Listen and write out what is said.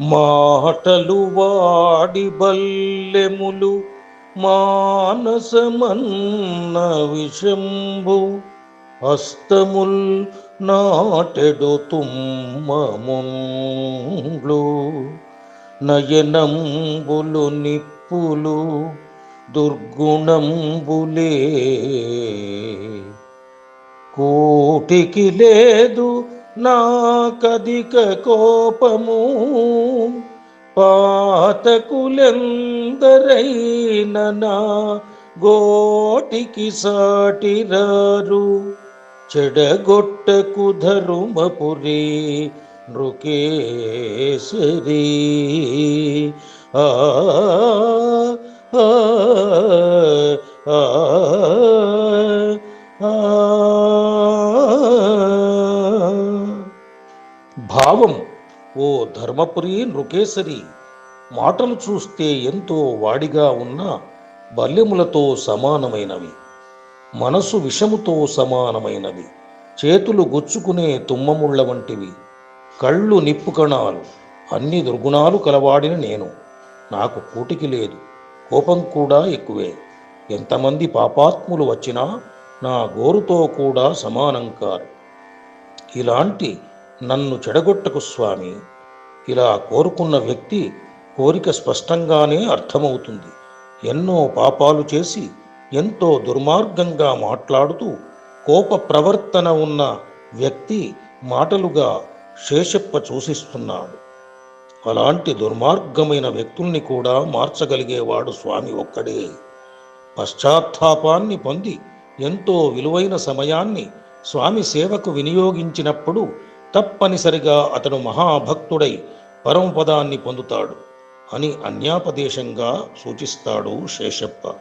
మాటలు వాడి బల్లెములు మానసమన్న విషంభు హస్తముల్ నాటెడు తుమ్మముండ్లు నయనంబులు నిప్పులు దుర్గుణంబులే. కోటికి లేదు నాకధిక కోపము పాతకులెందరైన గోటికి సాటిరారు? చెడగొట్టకు ధరుమపురి నృకేశరి. ఆ, భావం ఓ ధర్మపురి నృకేసరి మాటలు చూస్తే ఎంతో వాడిగా ఉన్న బల్యములతో సమానమైనవి మనసు విషముతో సమానమైనవి చేతులు గుచ్చుకునే తుమ్మముళ్ళ వంటివి కళ్ళు నిప్పు కణాలు అన్ని దుర్గుణాలు కలవాడిన నేను. నాకు కూటికి లేదు కోపం కూడా ఎక్కువే. ఎంతమంది పాపాత్ములు వచ్చినా నా గోరుతో కూడా సమానం కారు. ఇలాంటి నన్ను చెడగొట్టకు స్వామి. ఇలా కోరుకున్న వ్యక్తి కోరిక స్పష్టంగానే అర్థమవుతుంది. ఎన్నో పాపాలు చేసి ఎంతో దుర్మార్గంగా మాట్లాడుతూ కోప ప్రవర్తన ఉన్న వ్యక్తి మాటలుగా శేషప్ప సూచిస్తున్నాడు అలాంటి దుర్మార్గమైన వ్యక్తుల్ని కూడా మార్చగలిగేవాడు స్వామి ఒక్కడే. పశ్చాత్తాపాన్ని పొంది ఎంతో విలువైన సమయాన్ని స్వామి సేవకు వినియోగించినప్పుడు తప్పనిసరిగా అతడు మహాభక్తుడై పరమపదాన్ని పొందుతాడు అని అన్యాపదేశంగా సూచిస్తాడు శేషప్ప.